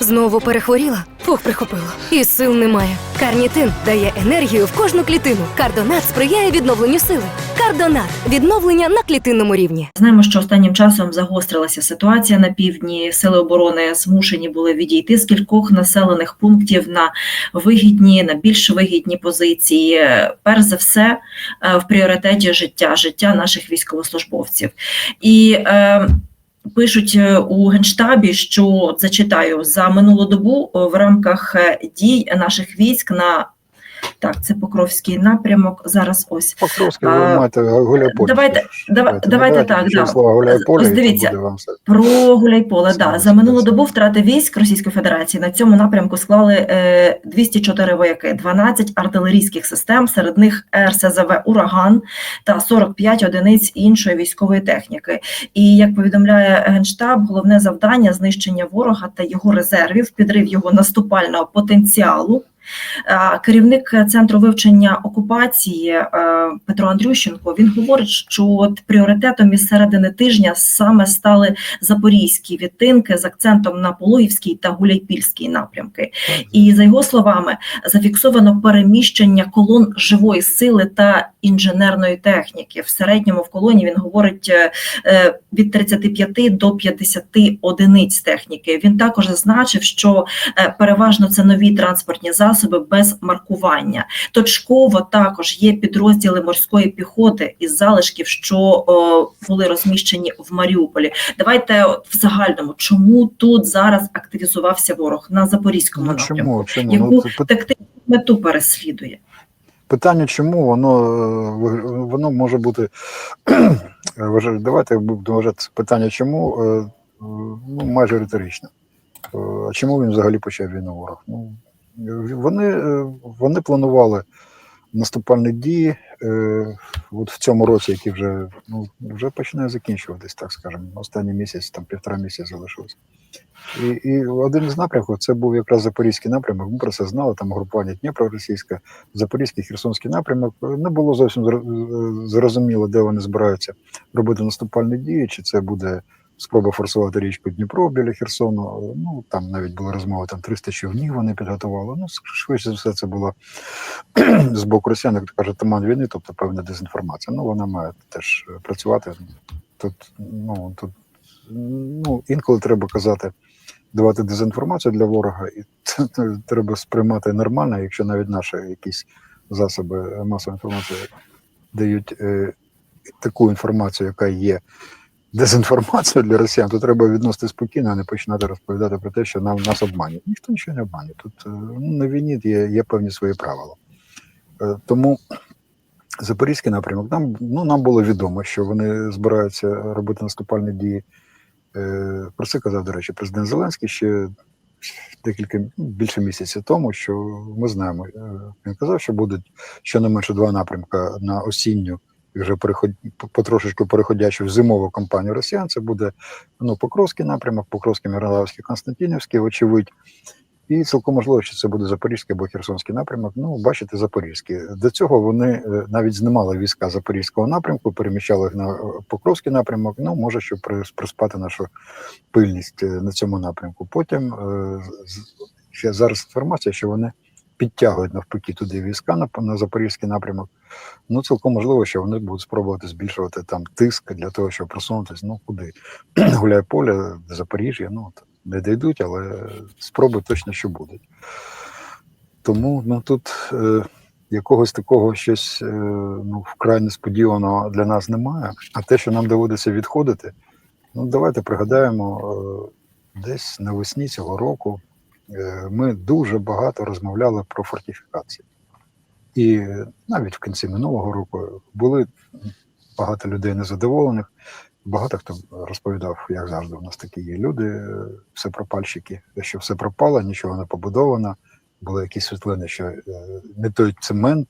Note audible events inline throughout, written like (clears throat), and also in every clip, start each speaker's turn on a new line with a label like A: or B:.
A: Знову перехворіла? Фух, прихопило. І сил немає. Карнітин дає енергію в кожну клітину. Кардонат сприяє відновленню сили. Кардонат відновлення на клітинному рівні.
B: Знаємо, що останнім часом загострилася ситуація на півдні. Сили оборони змушені були відійти з кількох населених пунктів на вигідні, на більш вигідні позиції. Перш за все, е, в пріоритеті життя, життя наших військовослужбовців. І е, Пишуть е, у генштабі, що зачитаю за минулу добу в рамках е, дій наших військ на так, це Покровський напрямок. Зараз ось
C: Покровський,
B: А,
C: ви маєте Гуляйполе.
B: давайте- дава- давайте так, да.
C: Гуляйполе,
B: Ось дивіться.
C: вам все.
B: Про Гуляйполе, да. За минулу добу втрати військ Російської Федерації на цьому напрямку склали е, 204 вояки, 12 артилерійських систем, серед них РСЗВ Ураган та 45 одиниць іншої військової техніки. І як повідомляє Генштаб, головне завдання знищення ворога та його резервів, підрив його наступального потенціалу. Е, Керівник центру вивчення окупації е, Петро Андрющенко він говорить, що от пріоритетом із середини тижня саме стали запорізькі відтинки з акцентом на Пологівський та Гуляйпільський напрямки. І за його словами, зафіксовано переміщення колон живої сили та інженерної техніки. В середньому в колоні він говорить е, від 35 до 50 одиниць техніки. Він також зазначив, що переважно це нові транспортні засоби без маркування. Точково також є підрозділи морської піхоти із залишків, що о, були розміщені в Маріуполі. Давайте от в загальному, чому тут зараз активізувався ворог на запорізькому
C: Ну
B: напрямку?
C: чому? чому?
B: Яку
C: Ну, це
B: тактичну мету переслідує?
C: питання, чому воно е, воно може бути. (clears throat) е, Давайте будемо вважати питання, чому е, е, ну, майже риторично. Е, А чому він взагалі почав війну ворог? Ну, е, вони, е, вони планували наступальні дії е, от в цьому році, який вже, ну, вже починає закінчуватись, так скажемо. Останній місяць, там півтора місяця залишилось. І, і один із напрямків це був якраз Запорізький напрямок. Ми про це знали, там групування Дніпро-Російська, Запорізький, Херсонський напрямок. Не було зовсім зрозуміло, де вони збираються робити наступальні дії, чи це буде спроба форсувати річку Дніпро біля Херсону. Ну там навіть були розмови, там 300 човнів вони підготували. Ну, швидше за все, це було (clears throat) з боку росіян, як то кажуть, туман війни, тобто певна дезінформація. Ну, вона має теж е, працювати. Тут, ну, тут ну, інколи треба казати, давати дезінформацію для ворога, і це треба сприймати нормально, якщо навіть наші якісь засоби масової інформації дають е, таку інформацію, яка є дезінформацією для росіян, то треба відносити спокійно, а не починати розповідати про те, що нам нас обманюють. Ніхто нічого не обманює. Тут е, ну, на війні є, є певні свої правила. Е, тому Запорізький напрямок, нам, ну, нам було відомо, що вони збираються робити наступальні дії. Е, Про це казав, до речі, президент Зеленський ще декілька ну, більше місяців тому, що ми знаємо. Він казав, що будуть щонайменше два напрямка на осінню, вже переход, потрошечку переходячи в зимову кампанію росіян. Це буде ну, Покровський напрямок, Покровський, Мирославський, Константинівський, вочевидь. І цілком можливо, що це буде Запорізький або Херсонський напрямок. Ну, бачите, Запорізький. До цього вони е, навіть знімали війська Запорізького напрямку, переміщали їх на е, Покровський напрямок. Ну, може, щоб при- приспати нашу пильність е, на цьому напрямку. Потім ще зараз інформація, що вони підтягують навпаки туди війська на, на Запорізький напрямок. Ну, цілком можливо, що вони будуть спробувати збільшувати там тиск для того, щоб просунутися. Ну, куди? (clears throat) Гуляє поле, Запоріжжя, ну не дійдуть, але спроби точно що будуть. Тому ну, тут е, якогось такого щось е, ну, вкрай несподіваного для нас немає. А те, що нам доводиться відходити, ну давайте пригадаємо, е, десь навесні цього року ми дуже багато розмовляли про фортифікації. І навіть в кінці минулого року були багато людей незадоволених. Багато хто розповідав, як завжди, у нас такі є люди, всепропальщики, все пропальщики, що все пропало, нічого не побудовано. Були якісь світлини, що е, не той цемент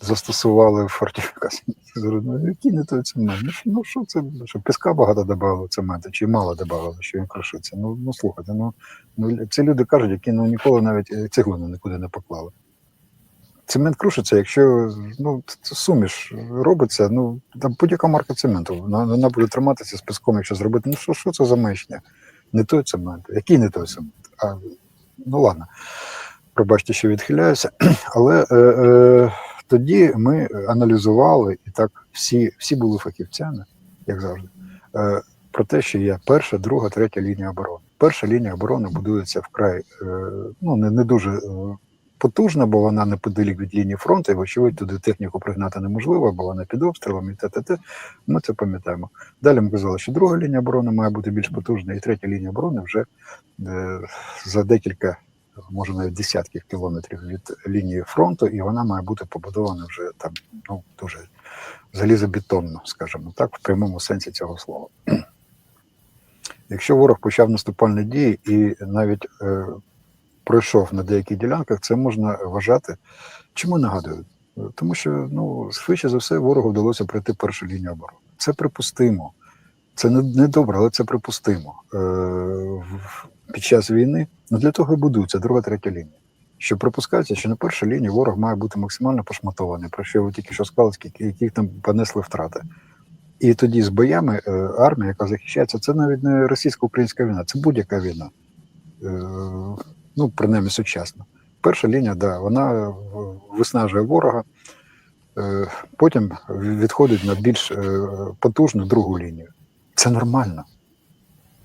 C: застосували фортифікації. Говорю, Ну, який не той цемент? Ну, що- Ну це? Що піска багато додавали цементу, чи мало додавали, що він крушиться? Ну, ну слухайте, ну, ну це люди кажуть, які ну, ніколи навіть е, цеглину нікуди не поклали. Цемент крушиться, якщо ну, суміш робиться, ну там будь-яка марка цементу, вона, буде триматися з піском, якщо зробити. Ну що, що це за мечня? Не той цемент. Який не той цемент? а, ну ладно, пробачте, що відхиляюся. (clears throat) Але е, е, тоді ми аналізували, і так всі, всі були фахівцями, як завжди, е, про те, що є перша, друга, третя лінія оборони. Перша лінія оборони будується вкрай е, ну, не, не дуже е, потужна, бо вона неподалік від лінії фронту, і вочевидь туди техніку пригнати неможливо, бо вона під обстрілами і т.т. Ми це пам'ятаємо. Далі ми казали, що друга лінія оборони має бути більш потужна, і третя лінія оборони вже е, за декілька, може навіть десятків кілометрів від лінії фронту, і вона має бути побудована вже там ну дуже залізобетонно, скажімо так, в прямому сенсі цього слова. (clears throat) Якщо ворог почав наступальні дії і навіть е, пройшов на деяких ділянках, це можна вважати. Чому нагадую? Тому що ну швидше за все ворогу вдалося пройти першу лінію оборони. Це припустимо. Це не, не добре, але це припустимо. Е, під час війни ну для того і будується друга, третя лінія. Що припускається, що на першій лінії ворог має бути максимально пошматований, про що ви тільки що сказали, скільки яких там понесли втрати. І тоді з боями е, армія, яка захищається, це навіть не російсько-українська війна, це будь-яка війна. Е, ну, принаймні сучасна. Перша лінія, да, вона виснажує ворога, е, потім відходить на більш потужну другу лінію. Це нормально.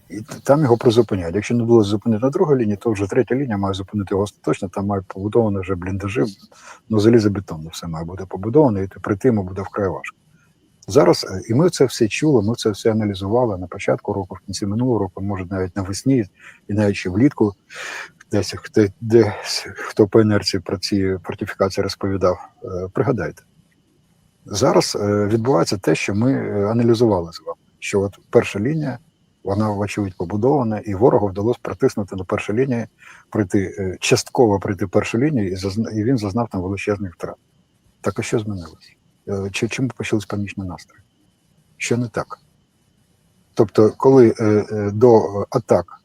C: І там його призупиняють. Якщо не було зупинити на другій лінії, то вже третя лінія має зупинити його остаточно, там має побудовано вже бліндажі, ну залізобетонно все має бути побудовано, і прийти йому буде вкрай важко. Зараз е, і ми це все чули, ми це все аналізували на початку року, в кінці минулого року, може навіть навесні, і навіть ще влітку, десь хто, десь, хто по інерції про ці фортифікації розповідав, е, пригадайте. Зараз е, відбувається те, що ми аналізували з вами, що от перша лінія, вона, вочевидь, побудована, і ворогу вдалося притиснути на першу лінію, пройти, е, частково прийти першу лінію, і, зазна, і він зазнав там величезних втрат. Так а що змінилось? Е, чому почались панічні настрої? Що не так? Тобто, коли е, е, до атак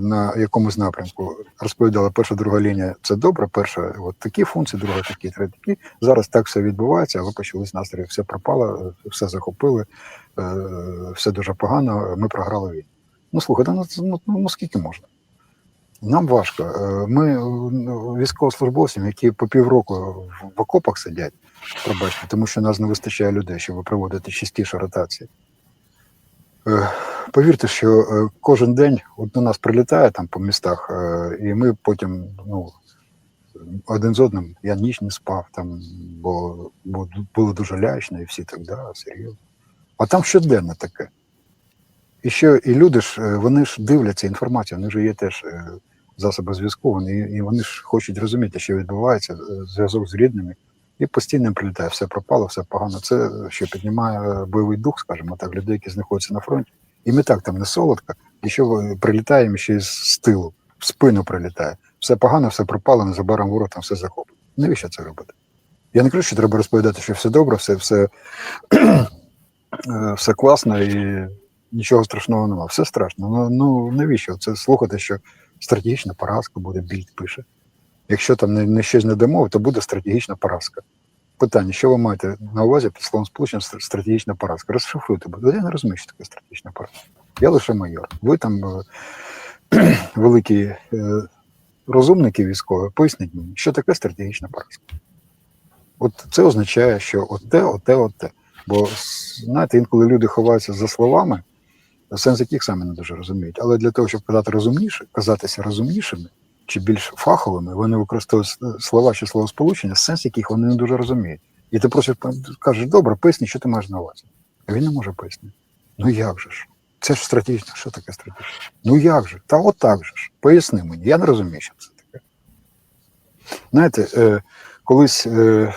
C: на якомусь напрямку розповідала перша, друга лінія, це добре, перша от такі функції, друга такі, третя такі. Зараз так все відбувається, але почались настрої, все пропало, е, все захопили, е, все дуже погано, ми програли війну. Ну слухайте, ну, ну, ну скільки можна? Нам важко. Е, Ми ну, військовослужбовцям, які по півроку в- в окопах сидять, пробачте, тому що нас не вистачає людей, щоб проводити частіше ротації. Повірте, що е, кожен день от до нас прилітає там по містах, е, і ми потім ну, один з одним, я ніч не спав, там, бо, бо було дуже лячно, і всі так, да, серйозно. А там щоденно таке. І що і люди ж, е, вони ж дивляться інформацію, вони ж є теж засоби зв'язку, вони, і вони ж хочуть розуміти, що відбувається, зв'язок з рідними. І постійно прилітає, все пропало, все погано. Це що піднімає бойовий дух, скажімо так, людей, які знаходяться на фронті. І ми так там не солодко, і що е, ще й з тилу, в спину прилітає. Все погано, все пропало, незабаром ворог там все захопить. Навіщо це робити? Я не кажу, що треба розповідати, що все добре, все, все, е, (clears throat) все класно і нічого страшного немає. Все страшно. Ну, ну навіщо це слухати, що стратегічна поразка буде, більд пише. Якщо там не, не щось не дамо, то буде стратегічна поразка. Питання, що ви маєте на увазі під словом сполучення стратегічна поразка? Розшифруйте, бо я не розумію, що таке стратегічна поразка. Я лише майор. Ви там е, (clears throat) великі е, розумники військові, поясніть мені, що таке стратегічна поразка. От це означає, що оте, оте, оте. Бо знаєте, інколи люди ховаються за словами, сенс яких самі не дуже розуміють. Але для того, щоб казати розумніше, казатися розумнішими чи більш фаховими, вони використовують слова чи словосполучення, сенс яких вони не дуже розуміють. І ти просто кажеш, добре, поясні, що ти маєш на увазі. А він не може пояснити. Ну як же ж? Це ж стратегічно. Що таке стратегічно? Ну як же? Та отак же ж. Поясни мені. Я не розумію, що це таке. Знаєте, е, колись е,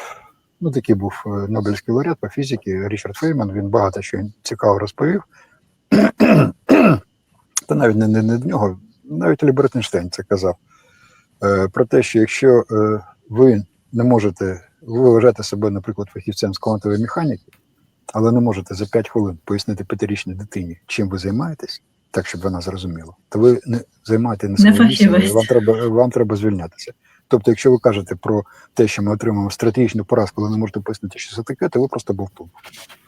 C: ну, такий був е, Нобелівський лауреат по фізиці Річард Фейман, він багато що цікаво розповів. (clears throat) Та навіть не, не, не до нього, навіть Альберт Ейнштейн це казав. Е, про те, що якщо е, ви не можете, ви вважаєте себе, наприклад, фахівцем з квантової механіки, але не можете за 5 хвилин пояснити п'ятирічній дитині, чим ви займаєтесь, так щоб вона зрозуміла, то ви не займаєте не своє місце, вам треба, вам треба звільнятися. Тобто, якщо ви кажете про те, що ми отримаємо стратегічну поразку, але не можете пояснити, що це таке, то ви просто бовтун.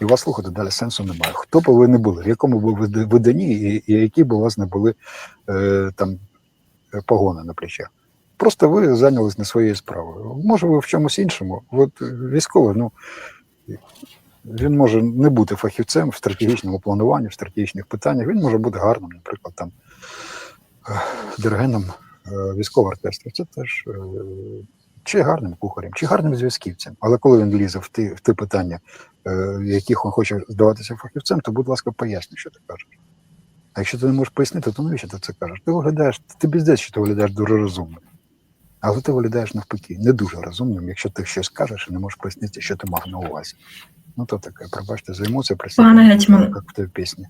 C: І вас слухати далі сенсу немає. Хто б ви не були, в якому ви виданні, і, і які б у вас не були е, там погони на плечах. Просто ви зайнялись не своєю справою. Може, ви в чомусь іншому. От військовий, ну він може не бути фахівцем в стратегічному плануванні, в стратегічних питаннях. Він може бути гарним, наприклад, там е, диригентом е, військового оркестру. Це теж е, чи гарним кухарем, чи гарним зв'язківцем. Але коли він лізе в ті, в ті питання, в яких він хоче здаватися фахівцем, то, будь ласка, поясни, що ти кажеш. А якщо ти не можеш пояснити, то навіщо ти це кажеш? Ти виглядаєш, ти бездець, що ти виглядаєш дуже розумним. Але ти виглядаєш навпаки, не дуже розумним, якщо ти щось кажеш і не можеш пояснити, що ти мав на увазі. Ну то таке, пробачте за емоції,
B: гетьман.
C: як в той пісні.